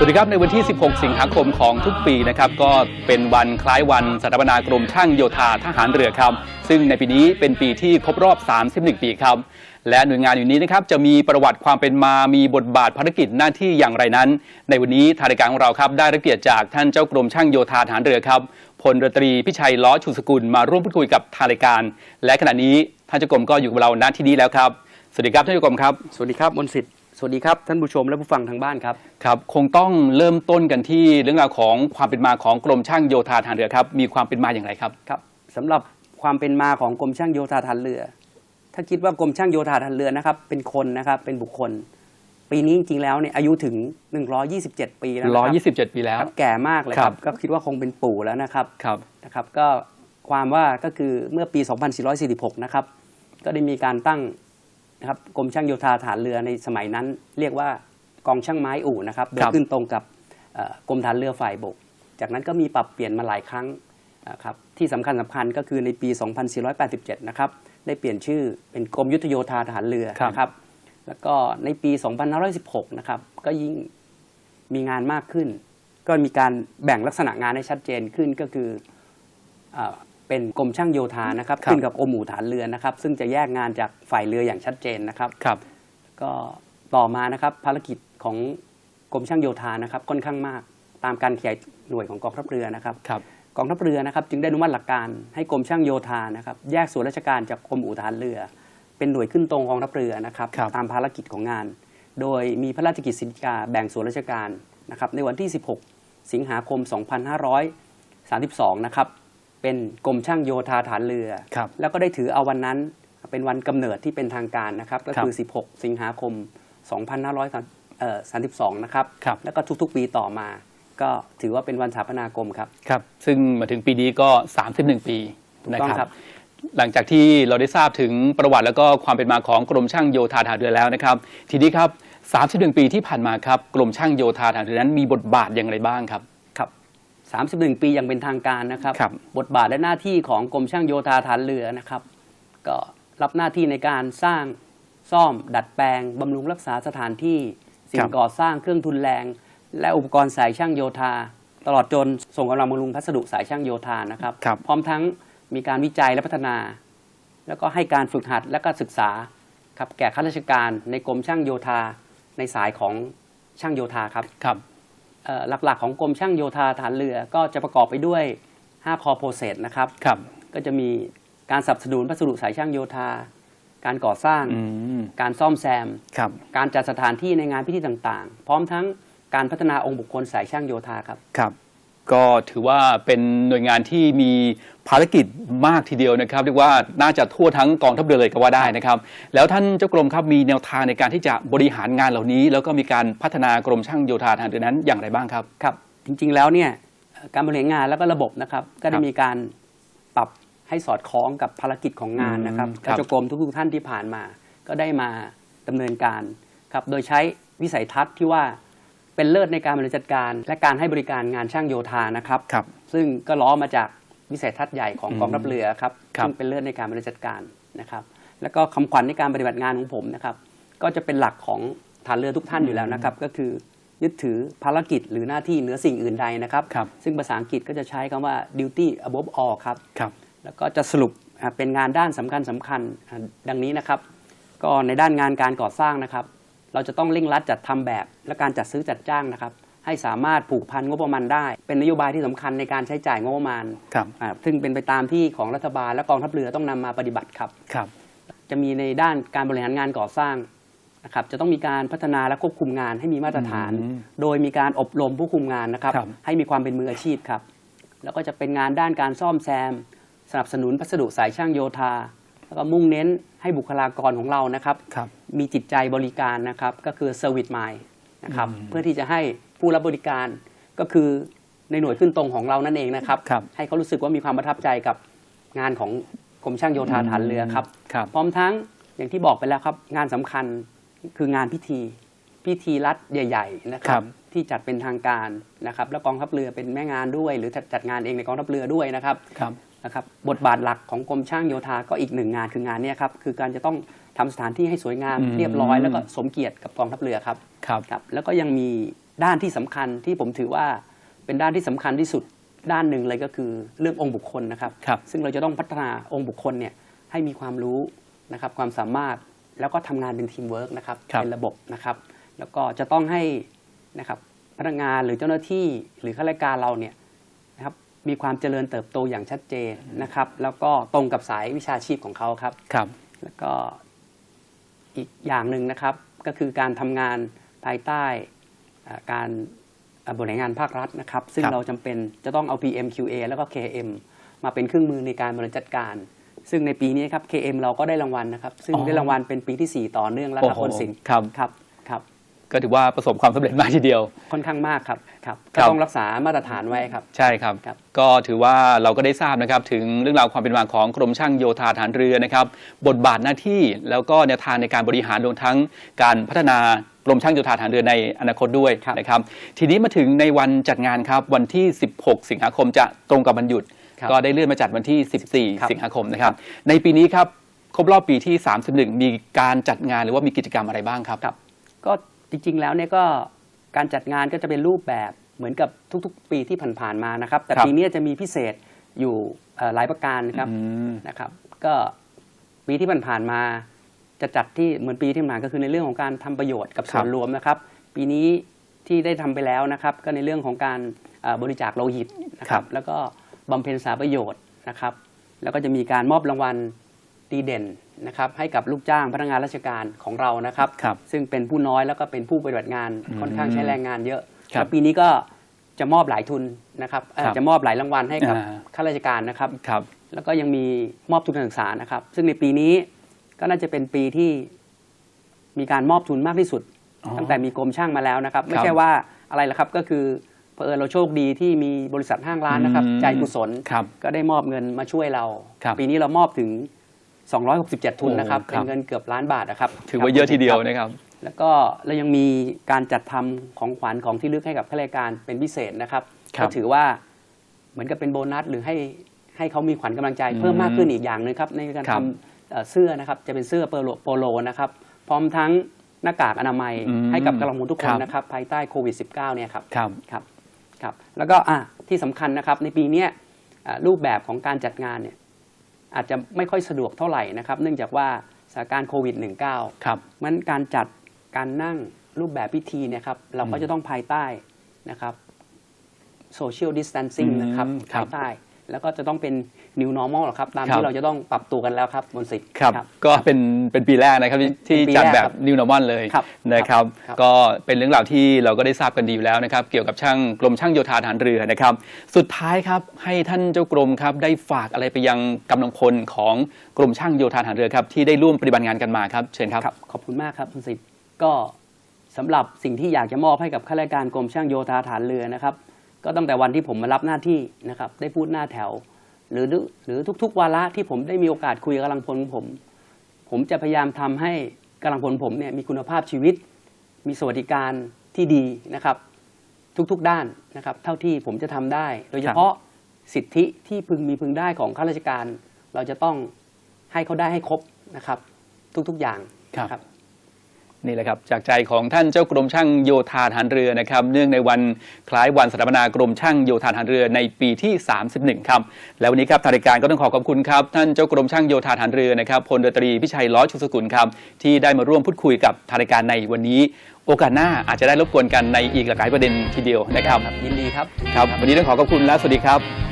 สวัสดีครับ ในวันที่ 16 สิงหาคมของทุกปีนะครับก็เป็นวันคล้ายวันสถาปนากรมช่างโยธาทหารเรือครับ ซึ่งในปีนี้เป็นปีที่ครบรอบ 31 ปีครับ และหน่วยงานอยู่นี้นะครับจะมีประวัติความเป็นมามีบทบาทภารกิจหน้าที่อย่างไรนั้น ในวันนี้ทางรายการของเราครับได้รับเกียรติจากท่านเจ้ากรมช่างโยธาทหารเรือครับพลเรือตรีพิชัยล้อชูสกุลมาร่วมพูดคุยกับทางรายการ และขณะนี้ท่านเจ้ากรมก็อยู่กับเราณที่นี้แล้วครับสวัสดีครับท่านเจ้ากรมครับสวัสดีครับมนสิทธิ สวัสดีครับ ท่านผู้ชมและผู้ฟังทางบ้านครับครับคงต้องเริ่มต้นกันที่เรื่องราวของความเป็นมาของกรมช่างโยธาทหารเรือครับ มีความเป็นมาอย่างไรครับครับสำหรับความเป็นมาของกรมช่างโยธาทหารเรือ ถ้าคิดว่ากรมช่างโยธาทหารเรือนะครับเป็นคนนะครับเป็นบุคคล ปีนี้จริงๆแล้วเนี่ยอายุถึง 127 ปีแล้วนะครั127 ปีแล้วครับแก่มากเลยคครัรับบก็คิดว่าคงเป็นปู่แล้วนะครับครับนะครับก็ความว่าก็คือเมื่อปี 2446 นะครับก็ได้มีการตั้ง นะครับกรมช่างโยธาทหารเรือในสมัยนั้น เรียกว่ากองช่างไม้อู่นะครับโดยครับขึ้นตรงกับเอ่อกรมฐานเรือฝ่ายบก จากนั้นก็มีปรับเปลี่ยนมาหลายครั้งนะครับที่สำคัญสำคัญก็คือในปี 2487 นะครับได้เปลี่ยนชื่อเป็นกรมยุทธโยธาทหารเรือครับนะครับแล้วก็ในปี 2516 นะครับก็ยิ่งมีงานมากขึ้น ก็มีการแบ่งลักษณะงานให้ชัดเจนขึ้นก็คือ เออเป็นกรมช่างโยธานะครับครับขึ้นกับกรมหมู่ฐานเรือนะครับ ซึ่งจะแยกงานจากฝ่ายเรืออย่างชัดเจนนะครับครับ ก็ต่อมานะครับภารกิจของกรมช่างโยธานะครับค่อนข้างมากตามการขยายหน่วยของกองทัพเรือนะครับครับกองทัพเรือนะครับจึงได้อนุมัติหลักการให้กรมช่างโยธานะครับแยกส่วนราชการจากกรมอู่ทหารเรือ เป็นหน่วยขึ้นตรงกองทัพเรือนะครับครับตามภารกิจของงาน โดยมีพระราชกิจสิกาแบ่งส่วนราชการนะครับในวันที่ 16 สิงหาคม 2532 นะครับ เป็นกรมช่างโยธาฐานเรือ ครับแล้วก็ได้ถือเอาวันนั้นเป็นวันกำเนิดที่เป็นทางการนะครับ ก็คือ 16 สิงหาคม 2532 นะครับ ครับ แล้วก็ทุกๆ ปีต่อมา ก็ถือว่าเป็นวันสถาปนากรมครับ ครับ ซึ่งมาถึงปีนี้ก็ 31 ปีถูกนะต้องคครัรับ บ หลังจากที่เราได้ทราบถึงประวัติแล้วก็ความเป็นมาของกรมช่างโยธาทหารเรือแล้วนะครับ ทีนี้ครับ 31 ปีที่ผ่านมาครับ กรมช่างโยธาทหารเรือนั้นมีบทบาทอย่างไรบ้างครับครับ 31 ปีอย่างเป็นทางการนะครับครับบทบาทและหน้าที่ของกรมช่างโยธาฐานเรือนะครับ ก็รับหน้าที่ในการสร้างซ่อม ดัดแปลงบำรุงรักษาสถานที่สิ่ครังบก่อสร้างเครื่องทุนแรง และอุปกรณ์สายช่างโยธา ตลอดจนส่งกำลังบำรุงพัสดุสายช่างโยธานะครับครับพร้อมทั้งมีการวิจัยและพัฒนา แล้วก็ให้การฝึกหัดและก็ศึกษาครับแก่ข้าราชการในกรมช่างโยธาในสายของช่างโยธาครับครับเอ่อ หลักๆ ของกรมช่างโยธาฐานเรือก็จะประกอบไปด้วย5คอโปรเซสนะครับครับก็จะมีการสนับสนุนพัสดุสายช่างโยธา การก่อสร้างอืมการซ่อมแซมครับการจัดสถานที่ในงานพิธีต่างๆ พร้อมทั้งการพัฒนาองค์บุคคลสายช่างโยธาครับครับ ก็ถือว่าเป็นหน่วยงานที่มีภารกิจมากทีเดียวนะครับเรียกว่าน่าจะทั่วทั้งกองทัพเรือเลยก็ว่าได้นะครับ แล้วท่านเจ้ากรมครับมีแนวทางในการที่จะบริหารงานเหล่านี้ แล้วก็มีการพัฒนากรมช่างโยธาทหารเรือนั้นอย่างไรบ้างครับครับ จริงๆแล้วเนี่ยเอ่อการบริหารงานแล้วก็ระบบนะครับ ก็คได้รับมีการปรับให้สอดคล้องกับภารกิจของงานนะครับอืมครับเจ้ากรมทุกๆท่านที่ผ่านมา ก็ได้มาดำเนินการครับโดยใช้วิสัยทัศน์ที่ว่า เป็นเลิศในการบริหารจัดการ และการให้บริการงานช่างโยธานะครับครับ ซึ่งก็ล้อมาจากวิสัยทัศน์ใหญ่ของอืมกองทัพเรือครับครับ ซึ่งเป็นเลิศในการบริหารจัดการนะครับ แล้วก็คำขวัญในการปฏิบัติงานของผมนะครับ ก็จะเป็นหลักของฐานเรือทุกท่านอยู่แล้วนะครับ ก็คือยึดถือภารกิจหรือหน้าที่เหนือสิ่งอื่นใดนะครับ ครับ ซึ่งภาษาอังกฤษก็จะใช้คำว่า duty above all ครับ ครับ แล้วก็จะสรุปอ่าเป็นงานด้านสำคัญสำคัญอ่าดังนี้นะครับ ก็ในด้านงานการก่อสร้างนะครับ เราจะต้องเร่งรัดจัดทำแบบ และการจัดซื้อจัดจ้างนะครับ ให้สามารถผูกพันงบประมาณได้ เป็นนโยบายที่สำคัญในการใช้จ่ายงบประมาณครับอ่าซึ่งเป็นไปตามที่ของรัฐบาลและกองทัพเรือต้องนำมาปฏิบัติครับครับ จะมีในด้านการบริหารงานก่อสร้างนะครับจะต้องมีการพัฒนาและควบคุมงานให้มีมาตรฐานอืมโดยมีการอบรมผู้คุมงานนะครับครับให้มีความเป็นมืออาชีพครับ แล้วก็จะเป็นงานด้านการซ่อมแซม สนับสนุนพัสดุสายช่างโยธา แล้วก็มุ่งเน้นให้บุคลากรของเรานะครับครับมีจิตใจบริการนะครับ ก็คือ Service Mind นะครับอืมเพื่อที่จะให้ผู้รับบริการก็คือในหน่วยขึ้นตรงของเรานั่นเองนะครับครับให้เขารู้สึกว่ามีความประทับใจกับงานของกรมช่างโยธาฐานเรือครับครับพร้อมทั้งอย่างที่บอกไปแล้วครับ งานสำคัญคืองานพิธี พิธีรัฐใหญ่ ๆ นะคครัรับบที่จัดเป็นทางการนะครับ แล้วกองทัพเรือเป็นแม่งานด้วย หรือจัดจัดงานเองในกองทัพเรือด้วยนะครับครับ นะครับบทบาทหลักของกรมช่างโยธาก็อีกหนึ่งงานคืองานเนี้ครับคือการจะต้องทำสถานที่ให้สวยงามอืมเรียบร้อย แล้วก็สมเกียรติกับกองทัพเรือครับครับครับแล้วก็ยังมีด้านที่สำคัญที่ผมถือว่าเป็นด้านที่สำคัญที่สุดด้านหนึ่งเลยก็คือเรื่ององค์บุคคลนะครับครับซึ่งเราจะต้องพัฒนาองค์บุคคลเนี่ยให้มีความรู้นะครับความสามารถแล้วก็ทำงานเป็นทีมเวิร์กนะครับครับเป็นระบบนะครับ แล้วก็จะต้องให้นะครับพนักงานหรือเจ้าหน้าที่หรือข้าราชการเราเนี่ยนะครับ มีความเจริญเติบโตอย่างชัดเจนนะครับ แล้วก็ตรงกับสายวิชาชีพของเขาครับ ครับ แล้วก็อีกอย่างหนึ่งนะครับก็คือการทำงานภายใต้อ่าการอ่าบริหารงานภาครัฐนะครับ ซึ่งครับ เราจำเป็นจะต้องเอา PMQA แล้วก็ KM มาเป็นเครื่องมือในการบริหารจัดการ ซึ่งในปีนี้ครับ KM เราก็ได้รางวัลนะครับ ซึ่งอ๋อได้รางวัลเป็นปีที่ 4 ต่อเนื่องแล้วครับโอ้โหคนสินครับ ครับครับ ก็ถือว่าประสบความสำเร็จมากทีเดียว ค่อนข้างมากครับครับคก็รับต้องรักษามาตรฐานไว้ครับ ใช่ครับครับ ก็ถือว่าเราก็ได้ทราบนะครับถึงเรื่องราวความเป็นมาของกรมช่างโยธาฐานเรือนะครับ บทบาทหน้าที่แล้วก็แนวทางในการบริหารรวมทั้งการพัฒนากรมช่างโยธาฐานเรือในอนาคตด้วยครับนะครับทีนี้มาถึงในวันจัดงานครับวันที่ 16 สิงหาคมจะตรงกับวันหยุดครับก็ได้เลื่อนมาจัดวันที่ครับ14 สิงหาคมนะครับ ในปีนี้ครับครบรอบปีที่ 31 มีการจัดงานหรือว่ามีกิจกรรมอะไรบ้างครับครับก็ จริงๆแล้วเนี่ยก็การจัดงานก็จะเป็นรูปแบบเหมือนกับทุกๆ ปีที่ผ่านๆมานะครับ แต่ครับ ปีนี้จะมีพิเศษอยู่เอ่อหลายประการนะครับอืม นะครับ ก็ปีที่ผ่านๆมาจะจัดที่เหมือนปีที่ผ่านก็คือในเรื่องของการทำประโยชน์กับส่วนครับ รวมนะครับ ปีนี้ที่ได้ทำไปแล้วนะครับ ก็ในเรื่องของการเอ่อบริจาคโลหิตนะครับ แล้วก็บำเพ็ญสาประโยชน์นะครับ แล้วก็จะมีการมอบรางวัลดีเด่น นะครับให้กับลูกจ้างพนักงานราชการของเรานะครับครับซึ่งเป็นผู้น้อยแล้วก็เป็นผู้ปฏิบัติงานอืมค่อนข้างใช้แรงงานเยอะครับแล้วปีนี้ก็จะมอบหลายทุนนะครับเอ่อครับจะมอบหลายรางวัลให้กับอ่าข้าราชการนะครับครับแล้วก็ยังมีมอบทุนการศึกษานะครับ ซึ่งในปีนี้ก็น่าจะเป็นปีที่มีการมอบทุนมากที่สุดอ๋อตั้งแต่มีกรมช่างมาแล้วนะครับ ไม่ครับใช่ว่าอะไรละครับก็คือเผอิญเราโชคดีที่มีบริษัทห้างร้านนะครับอืมใจกุศลครับก็ได้มอบเงินมาช่วยเราครับปีนี้เรามอบถึง 267 ทุนนะครับโอ้ครัเป็บนเงินเกือบล้านบาทนะครับ ถือว่าเยอะทีเดียวครับนะครับ แล้วก็เรายังมีการจัดทำของขวัญของที่ระลึกให้กับข้าราชการเป็นพิเศษนะครับครับ ก็ถือว่าเหมือนกับเป็นโบนัสหรือให้ให้เขามีขวัญกำลังใจอืมเพิ่มมากขึ้นอีกอย่างหนึงครับในการครัทบำเอ่อเสื้อนะครับจะเป็นเสื้อโปโลโปโลนะครับพร้อมทั้งหน้ากากอนามัยอืมให้กับกำลังพลทุกคครันบนะครับภายใต้โควิด -19 เนี่ยครับครับครับครับแล้วก็อะที่สำคัญนะครับในปีเนี้ยอะรูปแบบของการจัดงานเนี่ย อาจจะไม่ค่อยสะดวกเท่าไหร่นะครับ เนื่องจากว่าสถานการณ์โควิด -19 ครับมันการจัดการนั่งรูปแบบพิธีเนะครับ เราก็อืมจะต้องภายใต้นะครับโซเชียลดิส a ทนซิ่งอืมนะครับครับภายใต้ แล้วก็จะต้องเป็น new normal หรอครับตามครับที่เราจะต้องปรับตัวกันแล้วครับมนต์สิทธิ์ครับ ก็เป็นเป็นปีแรกนะครับที่ที่เป็นปีจัดแรกแบบครับ New Normal เลยครับนะครับครับ ก็เป็นเรื่องราวที่เราก็ได้ทราบกันดีอยู่แล้วนะครับ เกี่ยวกับช่างกรมช่างโยธาฐานเรือนะครับ สุดท้ายครับให้ท่านเจ้ากรมครับได้ฝากอะไรไปยังกำลังพลของกรมช่างโยธาฐานเรือครับที่ได้ร่วมปฏิบัติงานกันมาครับเชิญครับครับขอบคุณมากครับคุณสิทธิ์ก็สำหรับสิ่งที่อยากจะมอบให้กับข้าราชการกรมช่างโยธาฐานเรือนะครับ ก็ตั้งแต่วันที่ผมมารับหน้าที่นะครับได้พูดหน้าแถว หรือหรือทุกๆ วาระที่ผมได้มีโอกาสคุยกับกำลังพลของผม ผมจะพยายามทำให้กำลังพลผมเนี่ยมีคุณภาพชีวิต มีสวัสดิการที่ดีนะครับ ทุกๆด้านนะครับ เท่าที่ผมจะทำได้ โดยเฉพาะสิทธิที่พึงมีพึงได้ของข้าราชการ เราจะต้องให้เขาได้ให้ครบนะครับ ทุกๆอย่างครับนะครับ นี่แหละครับจากใจของท่านเจ้ากรมช่างโยธาฐานเรือนะครับ เนื่องในวันคล้ายวันสถาปนากรมช่างโยธาฐานเรือในปีที่ 31 ครับ แล้ววันนี้ครับทางรายการก็ต้องขอขอบคุณครับท่านเจ้ากรมช่างโยธาฐานเรือนะครับพลเรือตรีพิชัยล้อชุสกุลครับที่ได้มาร่วมพูดคุยกับทางรายการในวันนี้ โอกาสหน้าอาจจะได้รบกวนกันในอีกหลากหลายประเด็นทีเดียวนะครับยินดีครับครับ วันนี้ต้องขอขอบคุณและสวัสดีครับ